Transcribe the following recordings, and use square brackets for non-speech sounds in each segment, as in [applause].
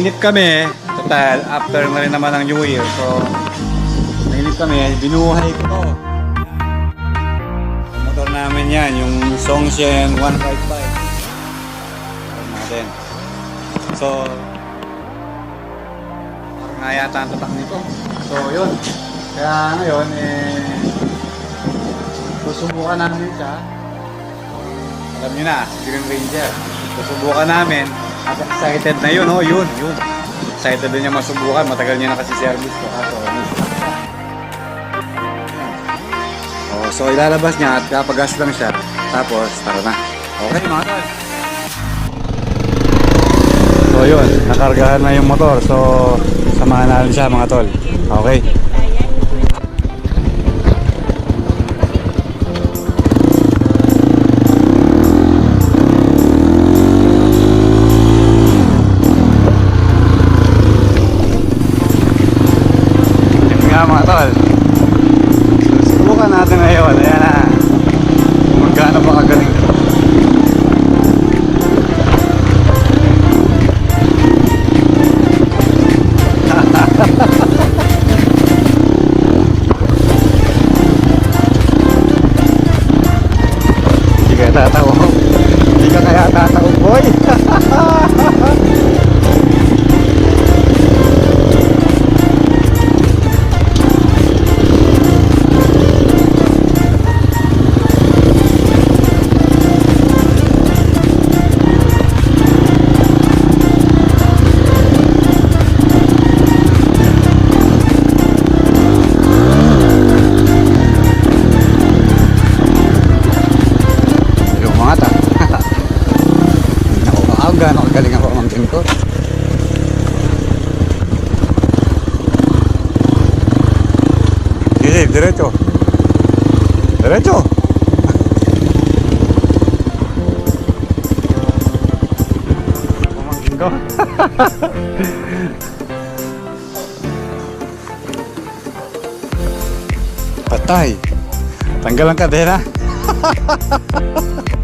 nainip kami. Total, after na rin naman ng New Year. So, nainip kami. Binuhay ko to. Motor namin yan, yung Songshen 155. Motor natin. So, parang nga yata ang tatak nito. So, yun. Kaya ngayon, eh, susubukan namin siya. Alam niyo na, Green Ranger. Susubukan namin. Excited na yun, oh, yun, yun. Excited din niya masubukan. Matagal niya na kasi service ko. Kaso, ano. Oh, so ilalabas niya at kapagas lang siya. Tapos, tara na. Okay, mga tol. So, yun. Nakargahan na yung motor. So, samahan natin siya, mga tol. Okay. Nga mga tol. Susubukan natin ngayon. Ayan na. Magkano ba kagaling Ako ba? Gano'ng kagaling ang pamangkin ko. Sige, diretso. Diretso. Pamangkin ko. Patay. Tanggal ang kadena. [laughs]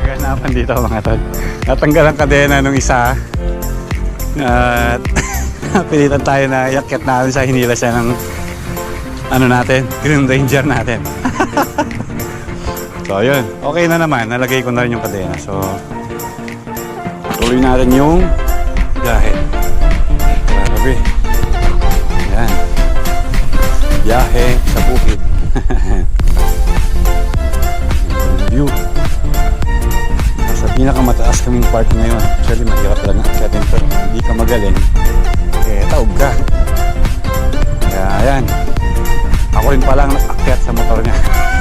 Naganapan dito mga tol. Natanggal ang kadena nung isa. At [laughs] pilitan tayo na yakyat natin sa hinila siya ng ano natin, Green Ranger natin. [laughs] so yun, okay na naman. Nalagay ko na rin yung kadena. So tuloy natin yung biyahe. Grabe. Yan. Biyahe sa bukid. View. Sa pinakamataas kaming part ngayon. Actually, mahirap lang akyatin pero hindi ka magaling. Eh, taog ka. Kaya, ayan. Ako rin palang nakakyat sa motor niya. [laughs]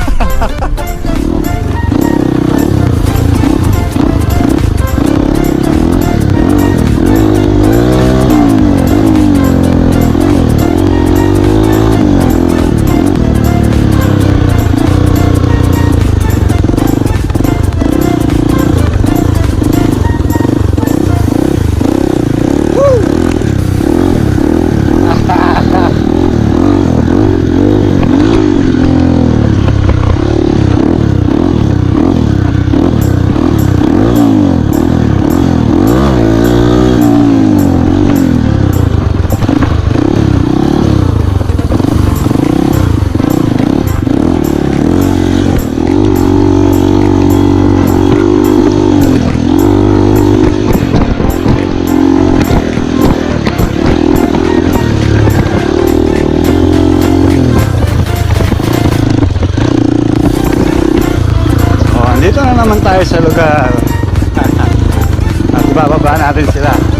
na naman tayo sa lugar. [laughs] At ibababa natin sila.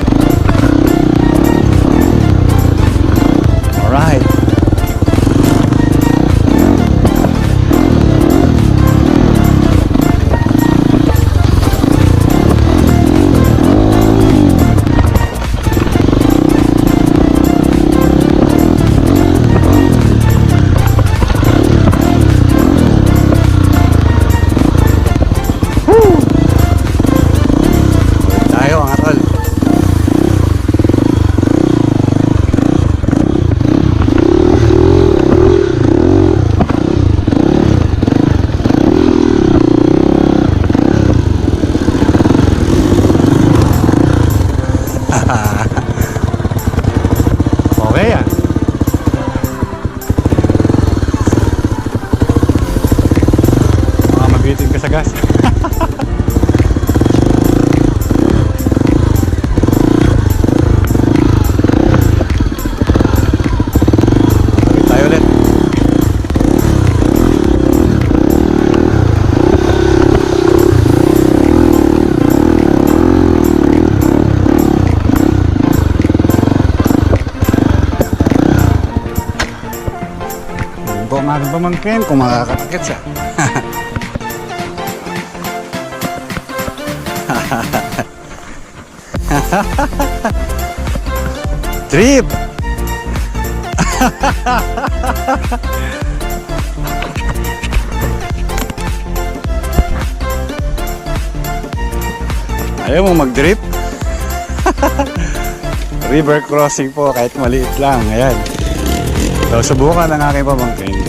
Yeah. Umagang pamangkin kung makakatakit siya. [laughs] Trip! [laughs] Ayaw mo mag-drip? [laughs] River crossing po kahit maliit lang. Ayan. So, subukan ang aking pamangkin.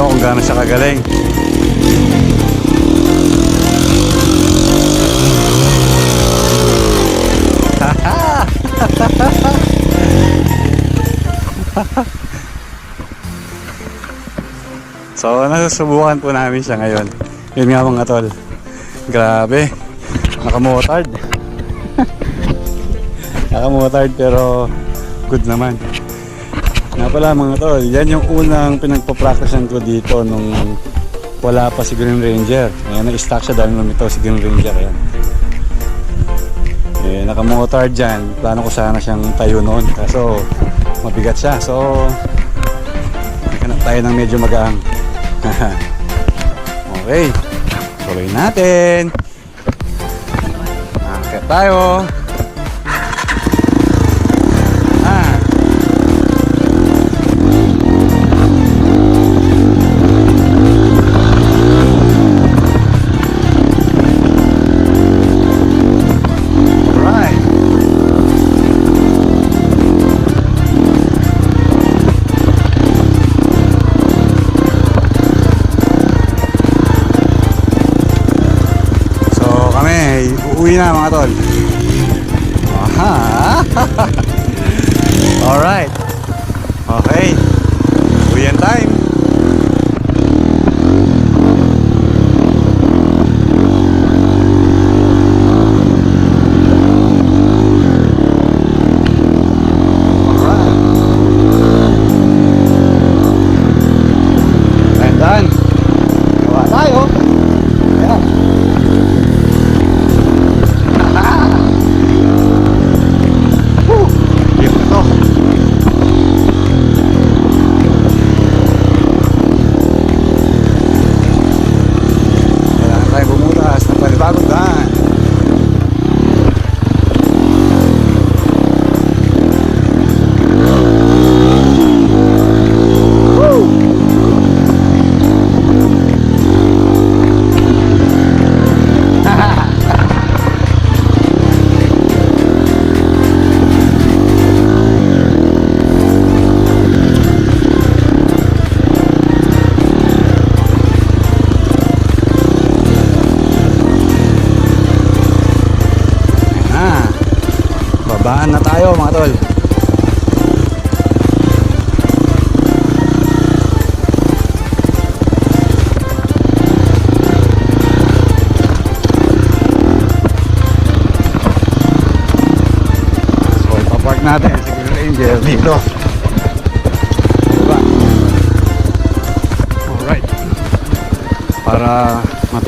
Ko kung gaano siya kagaling. [laughs] so, nasusubukan po namin siya ngayon. Yun nga mga tol. Grabe. Nakamotard. [laughs] Nakamotard pero good naman. Nga pala mga tol, yan yung unang pinagpa-practicean ko dito nung wala pa si Green Ranger. Ayan, na-stock siya dahil ito si Green Ranger. Ayan. Eh, nakamotor dyan. Plano ko sana siyang tayo noon. Kaso, mabigat siya. So, hanap tayo ng medyo magaang. [laughs] okay. Tuloy natin. Akit tayo.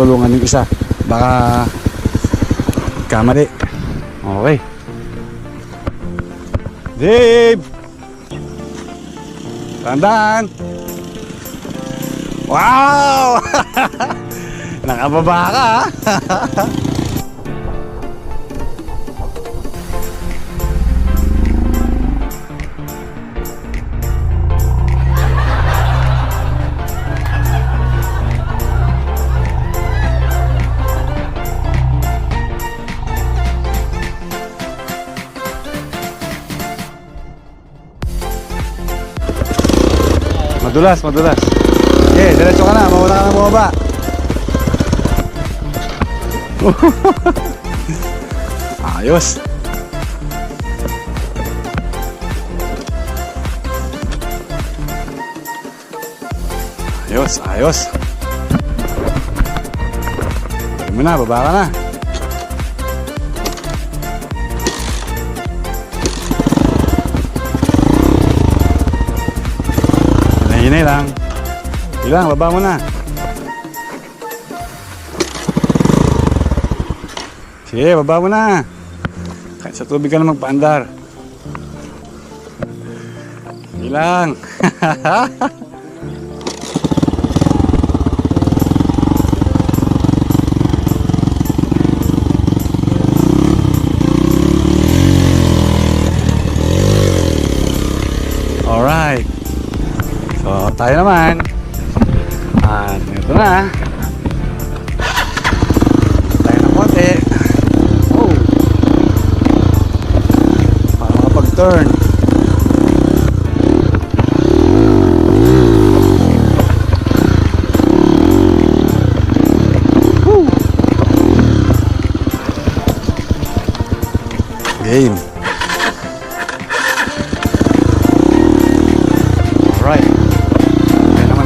Matulungan yung isa. Baka kamali. Okay. Dave! Tandaan! Wow! [laughs] Nakababa ka [laughs] Madulas, madulas. Okay, diretso ka na. Mawala ka na bumaba. [laughs] Ayos. Ayos, ayos. Ayun mo na, baba ka na. Hinay-hinay lang. Ilang, baba mo na. Sige, baba mo na. Kahit sa tubig ka na magpaandar. Ilang. [laughs] tayo naman. At ito na. Tayo ng konti. Oh. Para makapag-turn.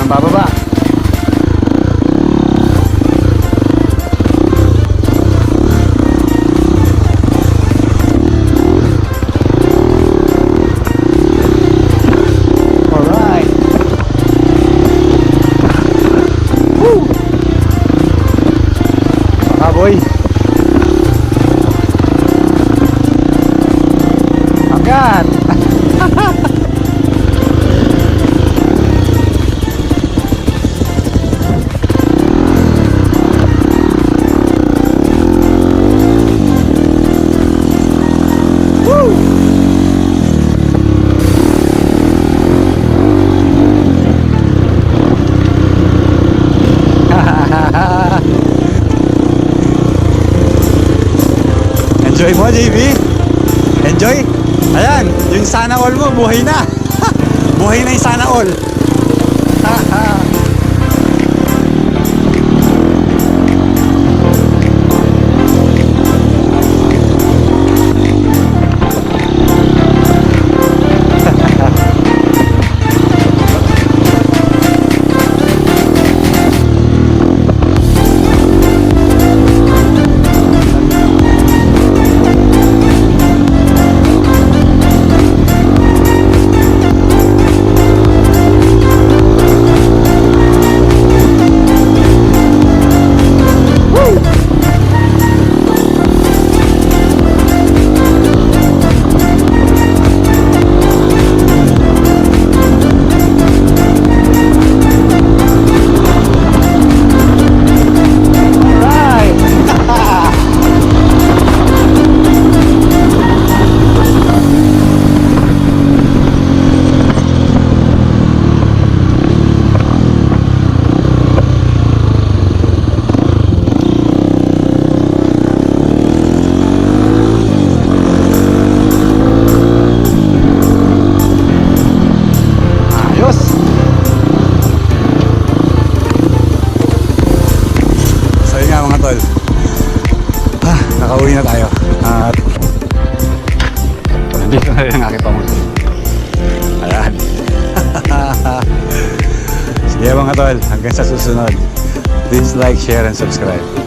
打多少 Enjoy mo, JB? Enjoy? Ayan, yung sana all mo, buhay na. [laughs] buhay na yung sana all. [laughs] Nakauwi na tayo. At nandito na rin ang aking pamangkin. Ayan. [laughs] Sige mga tol, hanggang sa susunod. Please like, share, and subscribe.